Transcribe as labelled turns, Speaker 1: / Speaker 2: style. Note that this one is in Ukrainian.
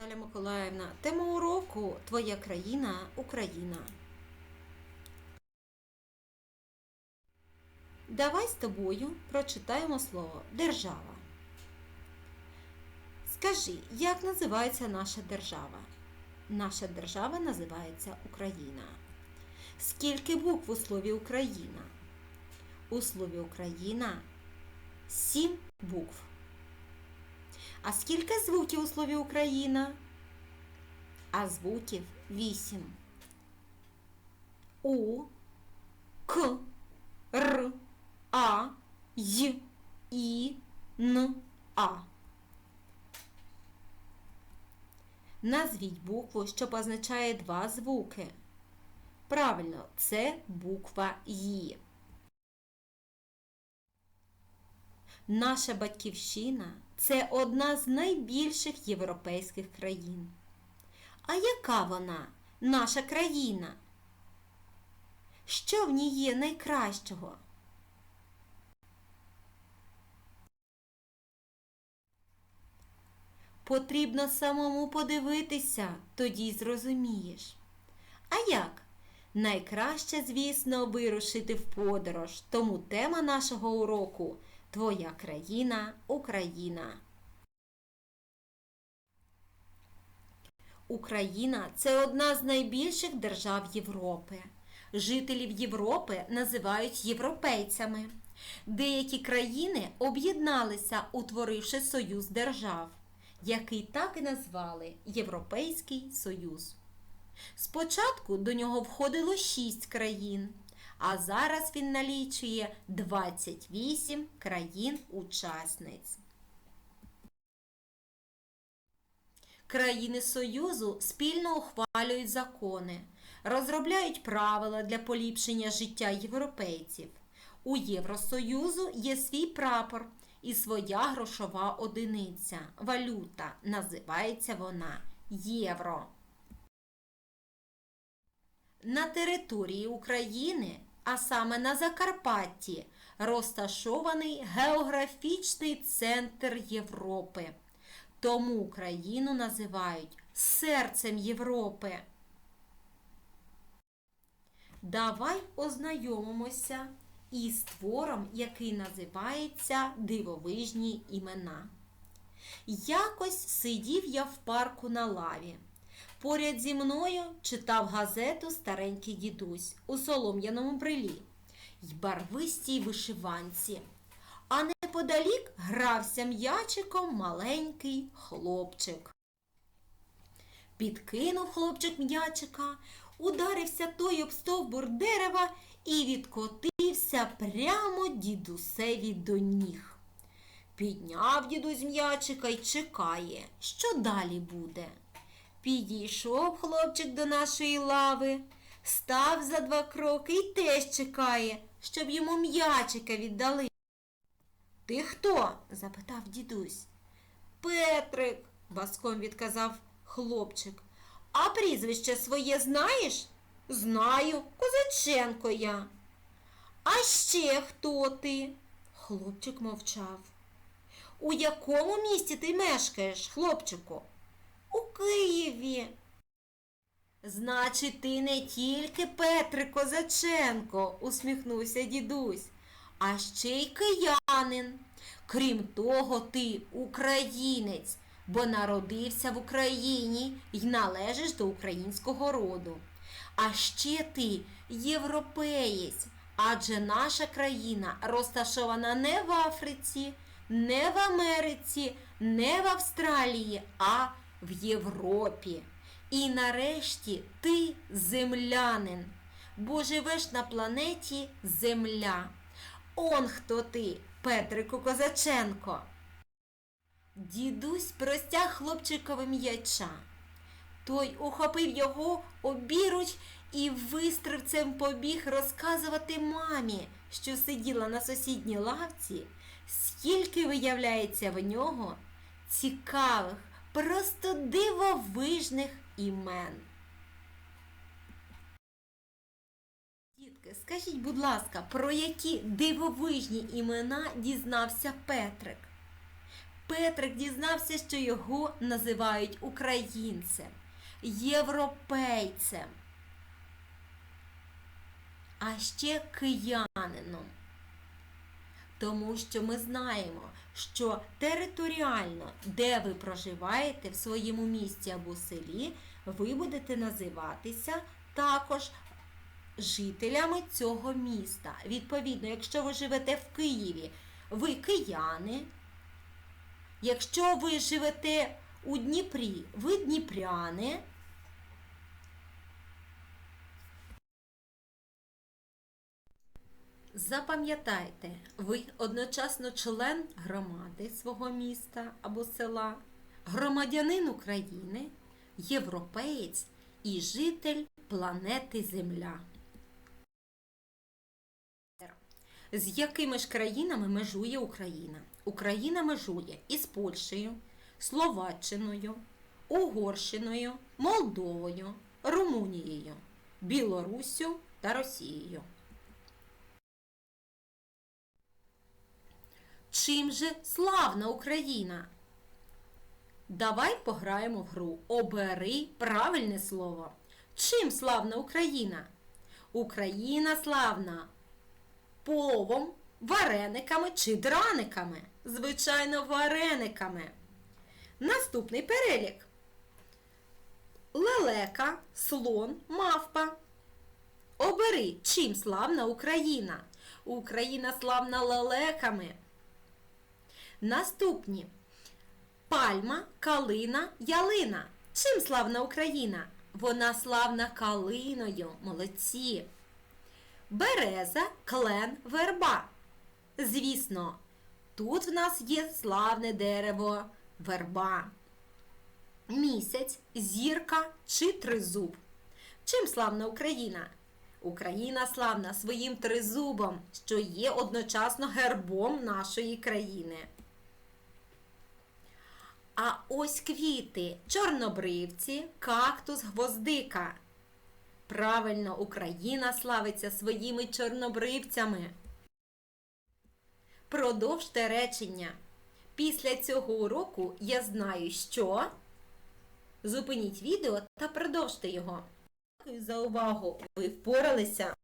Speaker 1: Наталя Миколаївна, тема уроку Твоя країна Україна. Давай з тобою прочитаємо слово держава. Скажи, як називається наша держава? Наша держава називається Україна. Скільки букв у слові Україна? У слові Україна сім букв. А скільки звуків у слові Україна? А звуків вісім. У, К, Р, А, Й, І, Н, А. Назвіть букву, що позначає два звуки. Правильно, це буква Ї. Наша батьківщина це одна з найбільших європейських країн. А яка вона, наша країна? Що в ній є найкращого? Потрібно самому подивитися, тоді зрозумієш. А як? Найкраще, звісно, вирушити в подорож, тому тема нашого уроку Твоя країна Україна. Україна це одна з найбільших держав Європи. Жителів Європи називають європейцями. Деякі країни об'єдналися, утворивши союз держав, який так і назвали Європейський Союз. Спочатку до нього входило 6 країн, а зараз він налічує 28 країн-учасниць. Країни Союзу спільно ухвалюють закони, розробляють правила для поліпшення життя європейців. У Євросоюзу є свій прапор і своя грошова одиниця. Валюта. Називається вона євро. На території України, а саме на Закарпатті, розташований географічний центр Європи. Тому Україну називають серцем Європи. Давай ознайомимося із твором, який називається Дивовижні імена. Якось сидів я в парку на лаві. Поряд зі мною читав газету старенький дідусь у солом'яному брилі й барвистій вишиванці. А неподалік грався м'ячиком маленький хлопчик. Підкинув хлопчик м'ячика, ударився той об стовбур дерева і відкотився прямо дідусеві до ніг. Підняв дідусь м'ячика й чекає, що далі буде. Підійшов хлопчик до нашої лави, став за два кроки і теж чекає, щоб йому м'ячика віддали. Ти хто? запитав дідусь. Петрик, баском відказав хлопчик. А прізвище своє знаєш? Знаю, Козаченко я. А ще хто ти? Хлопчик мовчав. У якому місті ти мешкаєш, хлопчику? Києві. Значить, ти не тільки Петрик Козаченко, усміхнувся дідусь, а ще й киянин. Крім того, ти українець, бо народився в Україні й належиш до українського роду. А ще ти європеєць, адже наша країна розташована не в Африці, не в Америці, не в Австралії, а в Європі. І нарешті ти землянин, бо живеш на планеті Земля. Он хто ти, Петрику Козаченко. Дідусь простяг хлопчикові м'яча. Той ухопив його обіруч і вистрибцем побіг розказувати мамі, що сиділа на сусідній лавці, скільки виявляється в нього цікавих, просто дивовижних імен. Дітки, скажіть, будь ласка, про які дивовижні імена дізнався Петрик? Петрик дізнався, що його називають українцем, європейцем, а ще киянином. Тому що ми знаємо, що територіально, де ви проживаєте в своєму місті або селі, ви будете називатися також жителями цього міста. Відповідно, якщо ви живете в Києві, ви кияни. Якщо ви живете у Дніпрі, ви дніпряни. Запам'ятайте, ви одночасно член громади свого міста або села, громадянин України, європеєць і житель планети Земля. З якими ж країнами межує Україна? Україна межує із Польщею, Словаччиною, Угорщиною, Молдовою, Румунією, Білоруссю та Росією. Чим же славна Україна? Давай пограємо в гру. Обери правильне слово. Чим славна Україна? Україна славна пловом, варениками чи драниками. Звичайно, варениками. Наступний перелік. Лелека, слон, мавпа. Обери, чим славна Україна. Україна славна лелеками. Наступні. Пальма, калина, ялина. Чим славна Україна? Вона славна калиною. Молодці. Береза, клен, верба. Звісно, тут в нас є славне дерево верба. Місяць, зірка чи тризуб. Чим славна Україна? Україна славна своїм тризубом, що є одночасно гербом нашої країни. А ось квіти, чорнобривці, кактус, гвоздика. Правильно, Україна славиться своїми чорнобривцями. Продовжте речення. Після цього уроку я знаю, що. Зупиніть відео та продовжте його. Дякую за увагу! Ви впоралися!